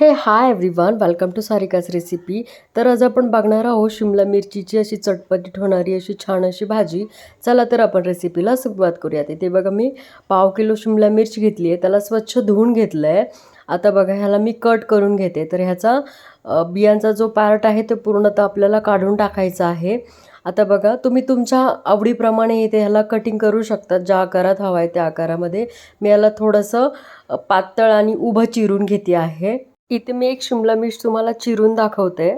Hey hi everyone welcome to सारिकाच recipe तर आज आपण बघणार आहोत शिमला मिरचीची अशी चटपटीत होणारी अशी छान अशी भाजी. चला तर आपण रेसिपीला सुरुवात करूयात. इथे बघा मी पाव किलो शिमला मिरची घेतली आहे. त्याला स्वच्छ धुवून घेतलं आहे आता बघा ह्याला मी कट करून घेते. तर ह्याचा बियांचा जो पार्ट आहे तो पूर्णतः आपल्याला काढून टाकायचा आहे. आता बघा तुम्ही तुमच्या आवडीप्रमाणे इथे ह्याला कटिंग करू शकता. ज्या आकारात हवा आहे त्या आकारामध्ये. मी याला थोडंसं पातळ आणि उभं चिरून घेते आहे. इथे मी एक शिमला मिर्च तुम्हाला चिरून दाखवते.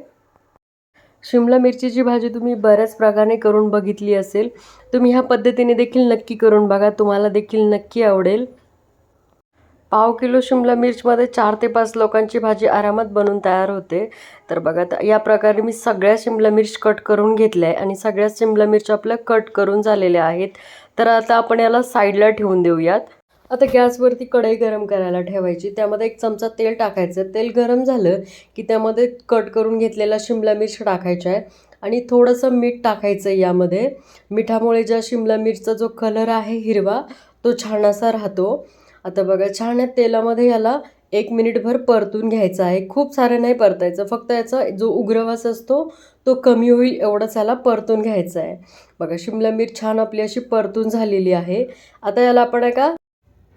शिमला मिरचीची भाजी तुम्ही बऱ्याच प्रकारे करून बघितली असेल. तुम्ही ह्या पद्धतीने देखील नक्की करून बघा तुम्हाला देखील नक्की आवडेल. पाव किलो शिमला मिरचमध्ये चार ते पाच लोकांची भाजी आरामात बनून तयार होते. तर बघा आता या प्रकारे मी सगळ्या शिमला मिर्च कट करून घेतल्या आहे आणि सगळ्या शिमला मिरच्या आपल्या कट करून झालेल्या आहेत. तर आता आपण याला साईडला ठेवून देऊयात. आता गॅसवरती कढई गरम करायला ठेवायची. त्यामध्ये एक चमचा तेल टाकायचं. तेल गरम झालं की त्यामध्ये कट करून घेतलेला शिमला मिर्च टाकायचा आहे. आणि थोडंसं मीठ टाकायचं आहे यामध्ये. मिठामुळे ज्या शिमला मिरचा जो कलर आहे हिरवा तो छान असा राहतो. आता बघा छान तेलामध्ये याला एक मिनिटभर परतून घ्यायचा आहे. खूप सारं नाही परतायचं. फक्त याचा जो उग्रवास असतो तो कमी होईल एवढंच याला परतून घ्यायचा आहे. बघा शिमला मिरच छान आपली अशी परतून झालेली आहे. आता याला आपण एका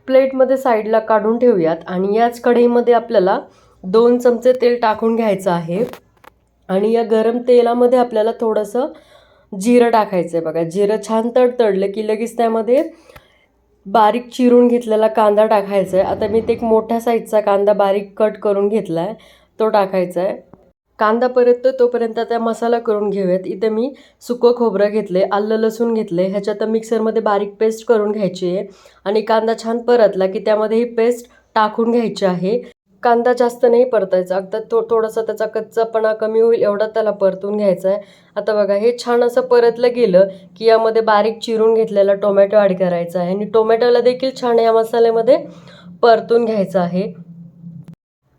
प्लेटमध्ये साईडला काढून ठेवूयात आणि याच कढईमध्ये आपल्याला दोन चमचे तेल टाकून घ्यायचं आहे. आणि या गरम तेलामध्ये आपल्याला थोडंसं जिरं टाकायचं आहे बघा. जिरं छान तडतडलं की लगेच त्यामध्ये बारीक चिरून घेतलेला कांदा टाकायचा आहे आता मी ते एक मोठ्या साईजचा कांदा बारीक कट करून घेतला आहे तो टाकायचा आहे कांदा परततो तोपर्यंत त्या मसाला करून घेऊयात. इथे मी सुकं खोबरं घेतलं आहे आलं लसूण घेतलं ह्याच्यात मिक्सरमध्ये बारीक पेस्ट करून घ्यायची आहे. आणि कांदा छान परतला की त्यामध्ये ही पेस्ट टाकून घ्यायची आहे. कांदा जास्त नाही परतायचा. अगदी थो थोडंसं त्याचा कच्चापणा कमी होईल एवढा त्याला परतून घ्यायचा आहे. आता बघा हे छान असं परतलं गेलं की यामध्ये बारीक चिरून घेतलेला टोमॅटो ॲड करायचा आहे. आणि टोमॅटोला देखील छान या मसाल्यामध्ये परतून घ्यायचं आहे.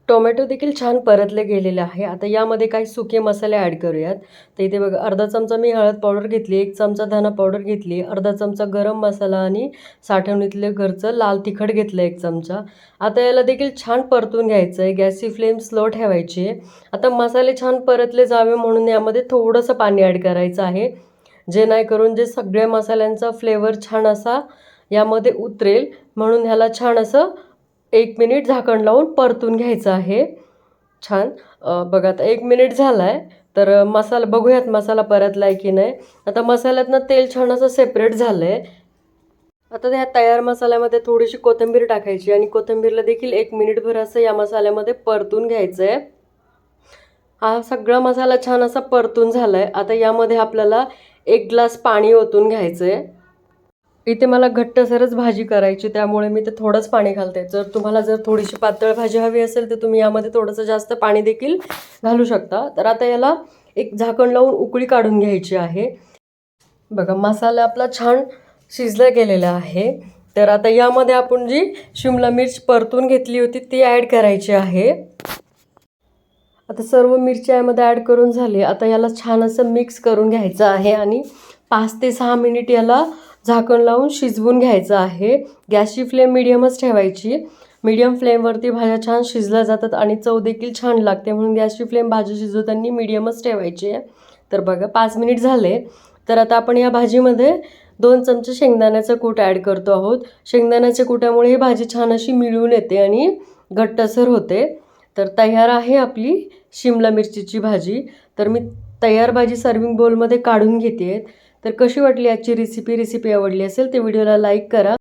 टोमॅटो देखील छान परतले गेलेले आहे. आता यामध्ये काही सुके मसाले ॲड करूयात. तर इथे बघा अर्धा चमचा मी हळद पावडर घेतली एक चमचा धना पावडर घेतली अर्धा चमचा गरम मसाला आणि साठवणीतलं घरचं लाल तिखट घेतलं एक चमचा. आता याला देखील छान परतून घ्यायचं आहे गॅसची फ्लेम स्लो ठेवायची आहे. आता मसाले छान परतले जावे म्हणून यामध्ये थोडंसं पाणी ॲड करायचं आहे. जे नाही करून जे सगळ्या मसाल्यांचा फ्लेवर छान असा यामध्ये उतरेल. म्हणून ह्याला छान असं एक मिनिट झाकण लावून परतून घ्यायचं आहे. छान. बघा आता एक मिनिट झाला आहे तर मसाला बघूयात मसाला परतला आहे की नाही. आता मसाल्यातनं तेल छान असं सेपरेट झालं आहे आता त्या तयार मसाल्यामध्ये थोडीशी कोथिंबीर टाकायची आणि कोथिंबीरला देखील एक मिनिटभर असं या मसाल्यामध्ये परतून घ्यायचं आहे हा सगळा मसाला छान असा परतून झाला आहे आता यामध्ये आपल्याला एक ग्लास पाणी ओतून घ्यायचं आहे इथे मला घट्टसरच भाजी करायची त्यामुळे मी ते थोडंच पाणी घालते. जर तुम्हाला जर थोडीशी पातळ भाजी हवी असेल तर तुम्ही यामध्ये थोडंसं जास्त पाणी देखील घालू शकता. तर आता याला एक झाकण लावून उकळी काढून घ्यायची आहे. बघा मसाला आपला छान शिजला गेलेला आहे. तर आता यामध्ये आपण जी शिमला मिर्च परतून घेतली होती ती ॲड करायची आहे. आता सर्व मिरची यामध्ये ॲड करून झाली. आता याला छान असं मिक्स करून घ्यायचं आहे आणि पाच ते सहा मिनिट याला झाकण लावून शिजवून घ्यायचं आहे. गॅसची फ्लेम मिडियमच ठेवायची. मीडियम फ्लेमवरती भाज्या छान शिजल्या जातात आणि चव देखील छान लागते म्हणून गॅसची फ्लेम भाजी शिजवताना मिडियमच ठेवायची. आहे तर बघा पाच मिनिट झाले. तर आता आपण या भाजीमध्ये दोन चमचे शेंगदाण्याचं कूट ॲड करतो आहोत. शेंगदाण्याच्या कुटामुळे ही भाजी छान अशी मिळून येते आणि घट्टसर होते. तर तयार आहे आपली शिमला मिरचीची भाजी. तर मी तयार भाजी सर्विंग बोलमध्ये काढून घेते. तर कशी वाटली आजची रेसिपी रेसिपी आवडली असेल तर व्हिडिओला लाईक करा.